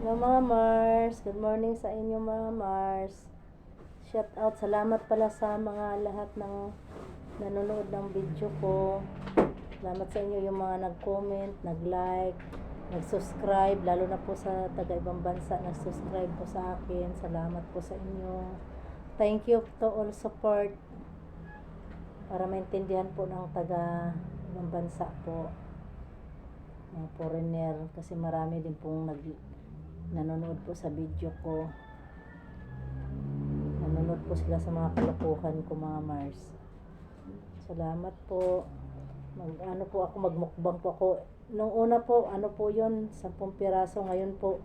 Hello mga Mars, good morning sa inyo mga Mars. Shout out, salamat pala sa mga lahat ng nanonood ng video ko. Salamat sa inyo yung mga nag-comment, nag-like, nag-subscribe, lalo na po sa taga ibang bansa nag-subscribe po sa akin. Salamat po sa inyo. Thank you to all support para maintindihan po ng taga ibang bansa po mga foreigner kasi marami din pong nag nanonood po sa video ko. Nanonood po sila sa mga kalokohan ko mga Mars. Salamat po. Mag ano po ako magmukbang po ako. Nung una po ano po yon 10 piraso ngayon po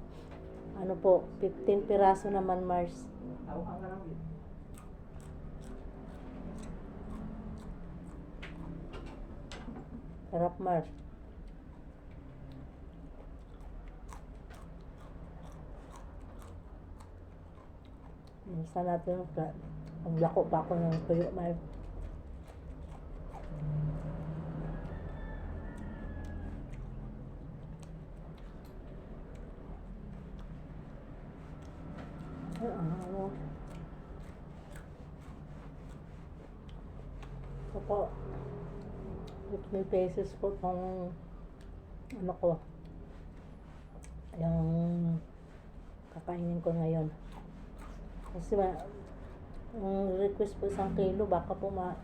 ano po 15 piraso naman Mars. Sarap Mars Minsan natin, maglako pa ako ng tuyo, Mar. Ay, ano. Ito po. 50 pesos po itong ano ko. Yung kakainin ko ngayon. Kasi ma, ang request po isang kilo, baka po ma,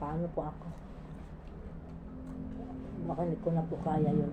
paano po ako? Baka hindi ko na po kaya yun.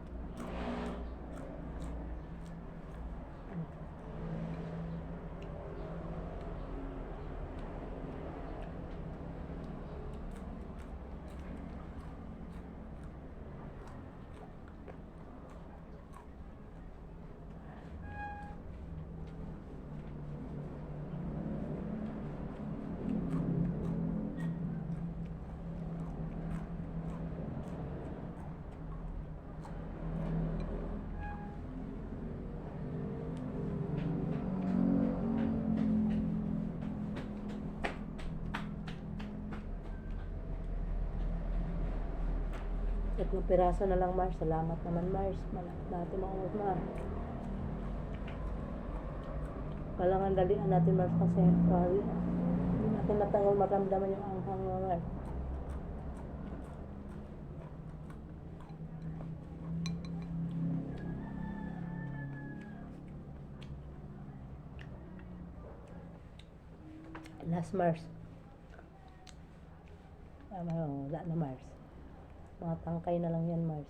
Tatlong piraso na lang, Mars. Salamat naman, Mars. Malapit natin makumot, Mars. Kailangan dalian natin, Mars, kasi sorry. Hindi natin matanggal maramdaman yung anghang Mars. Last Mars. Tama wala na Mars. Mga tangkay na lang yan, Mars.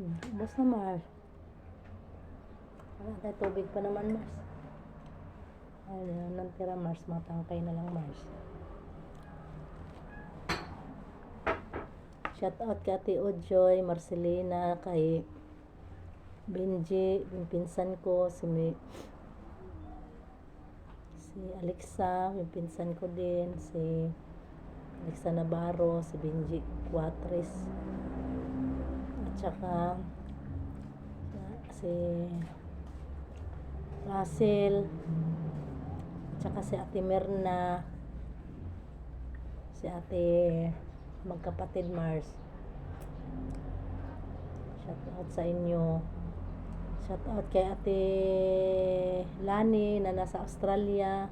Ubos na, Mars. Wala tubig pa naman, Mars. Ayun, nang tira Mars, matangkay na lang Mars. Shout out kay Ate Ojoy, Marcelina, kay Benji, yung pinsan ko, si Mi, si Alexa, yung pinsan ko din, si Alexa Navarro, si Benji Cuatres, at saka si Russell, tsaka si Ate Merna, si Ate magkapatid Mars. Shout out sa inyo. Shout out kay Ate Lani na nasa Australia.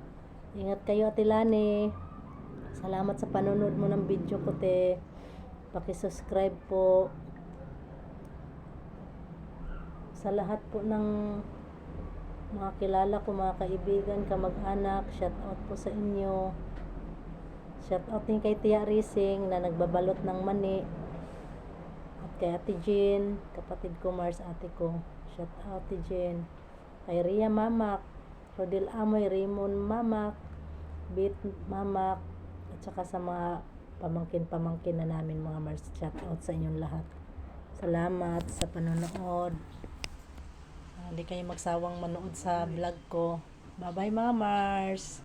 Ingat kayo, Ate Lani. Salamat sa panonood mo ng video ko, te. Paki-subscribe po. Sa lahat po ng mga kilala ko, mga kaibigan, kamag-anak, shout out po sa inyo. Shout out din kay Tia Rising na nagbabalot ng mani. At kay Ate Jean, kapatid ko Mars, ate ko. Shout out Ate Jean. Kay Ria Mamak, Rodel Amoy, Raymond Mamak, Bit Mamak, at saka sa mga pamangkin-pamangkin na namin mga Mars. Shout out sa inyong lahat. Salamat sa panonood. Hindi kayo magsawang manood sa vlog ko. Bye-bye mga Mars.